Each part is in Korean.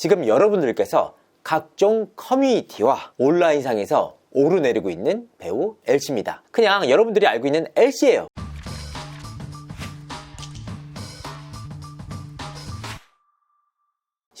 지금 여러분들께서 각종 커뮤니티와 온라인상에서 오르내리고 있는 배우 L씨입니다. 그냥 여러분들이 알고 있는 L씨예요.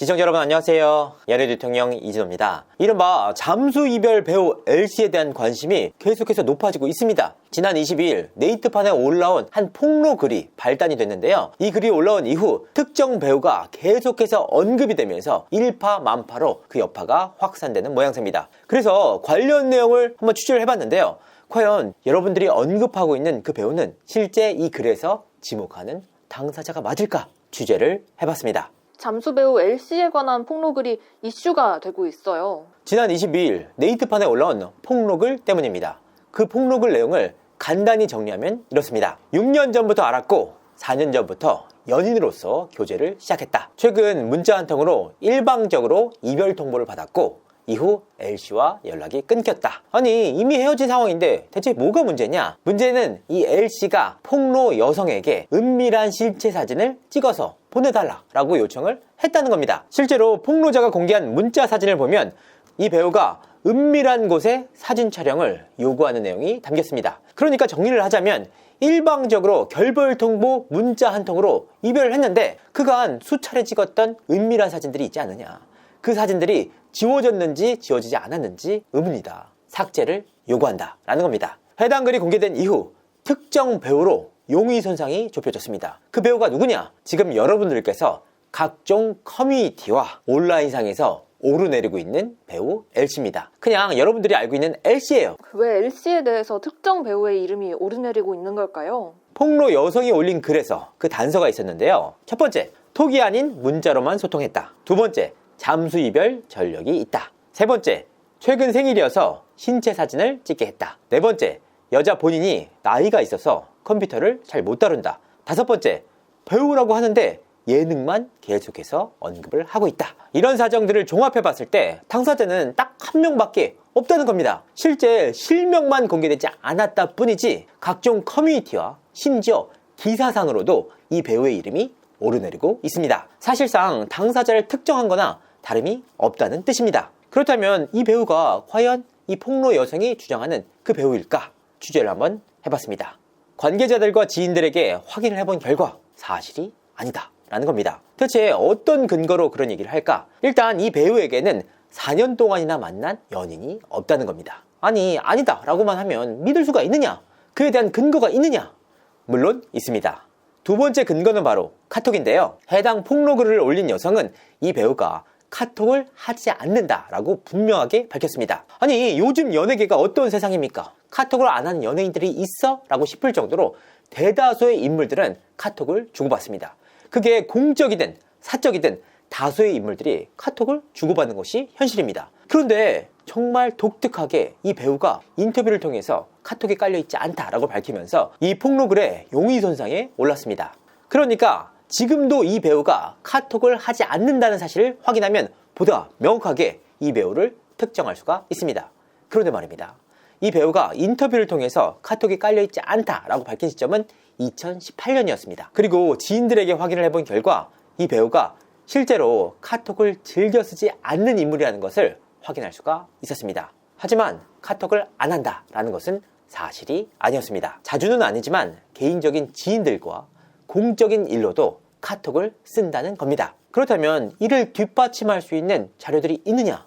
시청자 여러분 안녕하세요. 연예 대통령 이진호입니다. 이른바 잠수 이별 배우 L씨에 대한 관심이 계속해서 높아지고 있습니다. 지난 22일 네이트판에 올라온 한 폭로 글이 발단이 됐는데요. 이 글이 올라온 이후 특정 배우가 계속해서 언급이 되면서 일파만파로 그 여파가 확산되는 모양새입니다. 그래서 관련 내용을 한번 취재를 해봤는데요. 과연 여러분들이 언급하고 있는 그 배우는 실제 이 글에서 지목하는 당사자가 맞을까 취재를 해봤습니다. 잠수 배우 L씨에 관한 폭로글이 이슈가 되고 있어요. 지난 22일 네이트판에 올라온 폭로글 때문입니다. 그 폭로글 내용을 간단히 정리하면 이렇습니다. 6년 전부터 알았고 4년 전부터 연인으로서 교제를 시작했다. 최근 문자 한 통으로 일방적으로 이별 통보를 받았고 이후 L씨와 연락이 끊겼다. 아니 이미 헤어진 상황인데 대체 뭐가 문제냐? 문제는 이 L씨가 폭로 여성에게 은밀한 실체 사진을 찍어서 보내달라라고 요청을 했다는 겁니다. 실제로 폭로자가 공개한 문자 사진을 보면 이 배우가 은밀한 곳에 사진 촬영을 요구하는 내용이 담겼습니다. 그러니까 정리를 하자면 일방적으로 결별 통보 문자 한 통으로 이별을 했는데 그간 수차례 찍었던 은밀한 사진들이 있지 않느냐. 그 사진들이 지워졌는지 지워지지 않았는지 의문이다. 삭제를 요구한다. 라는 겁니다. 해당 글이 공개된 이후 특정 배우로 용의 손상이 좁혀졌습니다. 그 배우가 누구냐? 지금 여러분들께서 각종 커뮤니티와 온라인상에서 오르내리고 있는 배우 L씨입니다. 그냥 여러분들이 알고 있는 L씨예요. 왜 L씨에 대해서 특정 배우의 이름이 오르내리고 있는 걸까요? 폭로 여성이 올린 글에서 그 단서가 있었는데요. 첫 번째, 톡이 아닌 문자로만 소통했다. 두 번째, 잠수 이별 전력이 있다. 세 번째, 최근 생일이어서 신체 사진을 찍게 했다. 네 번째, 여자 본인이 나이가 있어서 컴퓨터를 잘 못 다룬다. 다섯 번째, 배우라고 하는데 예능만 계속해서 언급을 하고 있다. 이런 사정들을 종합해 봤을 때 당사자는 딱 한 명밖에 없다는 겁니다. 실제 실명만 공개되지 않았다 뿐이지 각종 커뮤니티와 심지어 기사상으로도 이 배우의 이름이 오르내리고 있습니다. 사실상 당사자를 특정한 거나 다름이 없다는 뜻입니다. 그렇다면 이 배우가 과연 이 폭로 여성이 주장하는 그 배우일까? 취재를 한번 해봤습니다. 관계자들과 지인들에게 확인을 해본 결과 사실이 아니다. 라는 겁니다. 대체 어떤 근거로 그런 얘기를 할까? 일단 이 배우에게는 4년 동안이나 만난 연인이 없다는 겁니다. 아니, 아니다. 라고만 하면 믿을 수가 있느냐? 그에 대한 근거가 있느냐? 물론 있습니다. 두 번째 근거는 바로 카톡인데요. 해당 폭로글을 올린 여성은 이 배우가 카톡을 하지 않는다라고 분명하게 밝혔습니다. 아니 요즘 연예계가 어떤 세상입니까? 카톡을 안 하는 연예인들이 있어? 라고 싶을 정도로 대다수의 인물들은 카톡을 주고받습니다. 그게 공적이든 사적이든 다수의 인물들이 카톡을 주고받는 것이 현실입니다. 그런데 정말 독특하게 이 배우가 인터뷰를 통해서 카톡에 깔려있지 않다라고 밝히면서 이 폭로글에 용의 손상에 올랐습니다. 그러니까 지금도 이 배우가 카톡을 하지 않는다는 사실을 확인하면 보다 명확하게 이 배우를 특정할 수가 있습니다. 그런데 말입니다. 이 배우가 인터뷰를 통해서 카톡이 깔려있지 않다라고 밝힌 시점은 2018년이었습니다. 그리고 지인들에게 확인을 해본 결과 이 배우가 실제로 카톡을 즐겨 쓰지 않는 인물이라는 것을 확인할 수가 있었습니다. 하지만 카톡을 안 한다라는 것은 사실이 아니었습니다. 자주는 아니지만 개인적인 지인들과 공적인 일로도 카톡을 쓴다는 겁니다. 그렇다면 이를 뒷받침할 수 있는 자료들이 있느냐?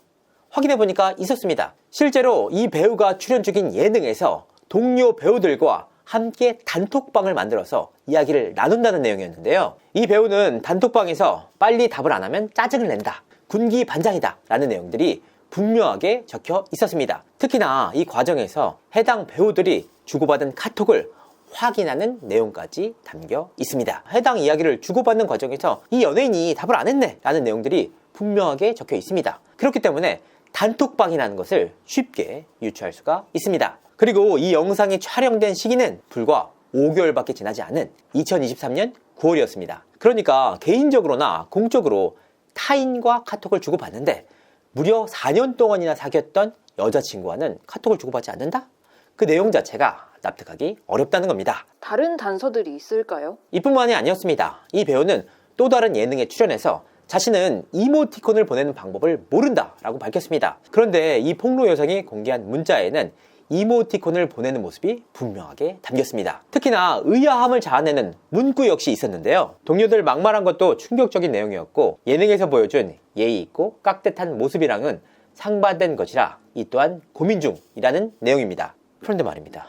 확인해 보니까 있었습니다. 실제로 이 배우가 출연 중인 예능에서 동료 배우들과 함께 단톡방을 만들어서 이야기를 나눈다는 내용이었는데요. 이 배우는 단톡방에서 빨리 답을 안 하면 짜증을 낸다. 군기 반장이다. 라는 내용들이 분명하게 적혀 있었습니다. 특히나 이 과정에서 해당 배우들이 주고받은 카톡을 확인하는 내용까지 담겨 있습니다. 해당 이야기를 주고받는 과정에서 이 연예인이 답을 안 했네 라는 내용들이 분명하게 적혀 있습니다. 그렇기 때문에 단톡방이라는 것을 쉽게 유추할 수가 있습니다. 그리고 이 영상이 촬영된 시기는 불과 5개월밖에 지나지 않은 2023년 9월이었습니다. 그러니까 개인적으로나 공적으로 타인과 카톡을 주고받는데 무려 4년 동안이나 사귀었던 여자친구와는 카톡을 주고받지 않는다? 그 내용 자체가 납득하기 어렵다는 겁니다. 다른 단서들이 있을까요? 이뿐만이 아니었습니다. 이 배우는 또 다른 예능에 출연해서 자신은 이모티콘을 보내는 방법을 모른다라고 밝혔습니다. 그런데 이 폭로 여성이 공개한 문자에는 이모티콘을 보내는 모습이 분명하게 담겼습니다. 특히나 의아함을 자아내는 문구 역시 있었는데요. 동료들 막말한 것도 충격적인 내용이었고 예능에서 보여준 예의 있고 깍듯한 모습이랑은 상반된 것이라 이 또한 고민 중이라는 내용입니다. 그런데 말입니다.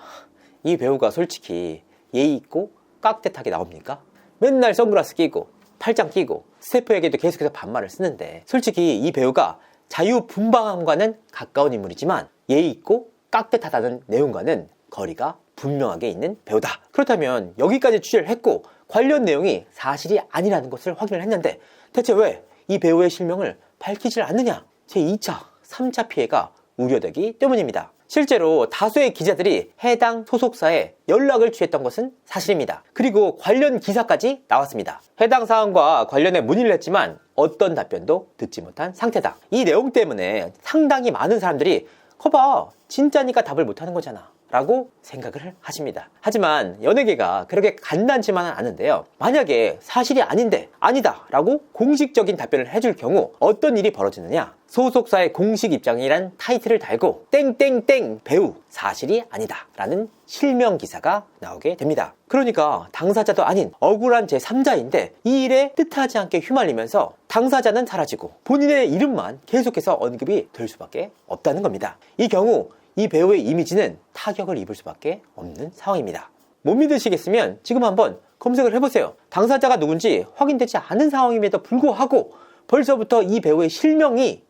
이 배우가 솔직히 예의 있고 깍듯하게 나옵니까? 맨날 선글라스 끼고 팔짱 끼고 스태프에게도 계속해서 반말을 쓰는데 솔직히 이 배우가 자유분방함과는 가까운 인물이지만 예의 있고 깍듯하다는 내용과는 거리가 분명하게 있는 배우다. 그렇다면 여기까지 취재를 했고 관련 내용이 사실이 아니라는 것을 확인을 했는데 대체 왜 이 배우의 실명을 밝히질 않느냐? 제 2차, 3차 피해가 우려되기 때문입니다. 실제로 다수의 기자들이 해당 소속사에 연락을 취했던 것은 사실입니다. 그리고 관련 기사까지 나왔습니다. 해당 사안과 관련해 문의를 했지만 어떤 답변도 듣지 못한 상태다. 이 내용 때문에 상당히 많은 사람들이 거봐 진짜니까 답을 못하는 거잖아 라고 생각을 하십니다. 하지만 연예계가 그렇게 간단치만은 않은데요. 만약에 사실이 아닌데 아니다 라고 공식적인 답변을 해줄 경우 어떤 일이 벌어지느냐 소속사의 공식 입장이란 타이틀을 달고 땡땡땡 배우 사실이 아니다 라는 실명 기사가 나오게 됩니다. 그러니까 당사자도 아닌 억울한 제3자인데 이 일에 뜻하지 않게 휘말리면서 당사자는 사라지고 본인의 이름만 계속해서 언급이 될 수밖에 없다는 겁니다. 이 경우 이 배우의 이미지는 타격을 입을 수밖에 없는 상황입니다. 못 믿으시겠으면 지금 한번 검색을 해보세요. 당사자가 누군지 확인되지 않은 상황임에도 불구하고 벌써부터 이 배우의 실명이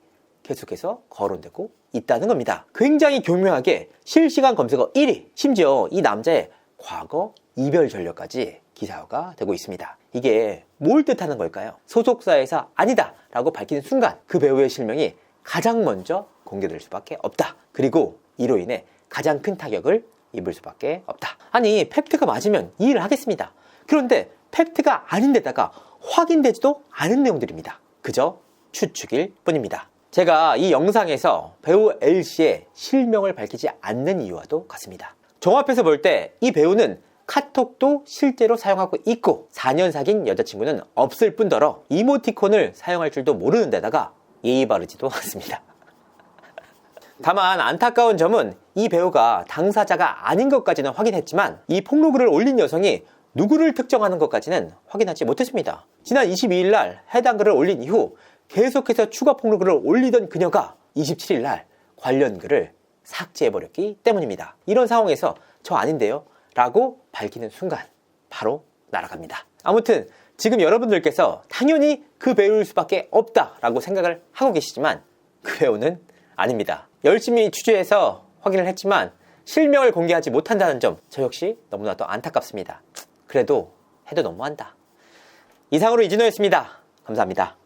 계속해서 거론되고 있다는 겁니다. 굉장히 교묘하게 실시간 검색어 1위, 심지어 이 남자의 과거 이별 전력까지 기사화가 되고 있습니다. 이게 뭘 뜻하는 걸까요? 소속사에서 아니다 라고 밝히는 순간 그 배우의 실명이 가장 먼저 공개될 수밖에 없다. 그리고 이로 인해 가장 큰 타격을 입을 수밖에 없다. 아니, 팩트가 맞으면 이해를 하겠습니다. 그런데 팩트가 아닌데다가 확인되지도 않은 내용들입니다. 그저 추측일 뿐입니다. 제가 이 영상에서 배우 L씨의 실명을 밝히지 않는 이유와도 같습니다. 종합해서 볼 때 이 배우는 카톡도 실제로 사용하고 있고 4년 사귄 여자친구는 없을 뿐더러 이모티콘을 사용할 줄도 모르는 데다가 예의 바르지도 않습니다. 다만 안타까운 점은 이 배우가 당사자가 아닌 것까지는 확인했지만 이 폭로글을 올린 여성이 누구를 특정하는 것까지는 확인하지 못했습니다. 지난 22일 날 해당 글을 올린 이후 계속해서 추가 폭로글을 올리던 그녀가 27일 날 관련 글을 삭제해버렸기 때문입니다. 이런 상황에서 저 아닌데요? 라고 밝히는 순간 바로 날아갑니다. 아무튼 지금 여러분들께서 당연히 그 배우일 수밖에 없다라고 생각을 하고 계시지만 그 배우는 아닙니다. 열심히 취재해서 확인을 했지만 실명을 공개하지 못한다는 점 저 역시 너무나도 안타깝습니다. 그래도 해도 너무한다. 이상으로 이진호였습니다. 감사합니다.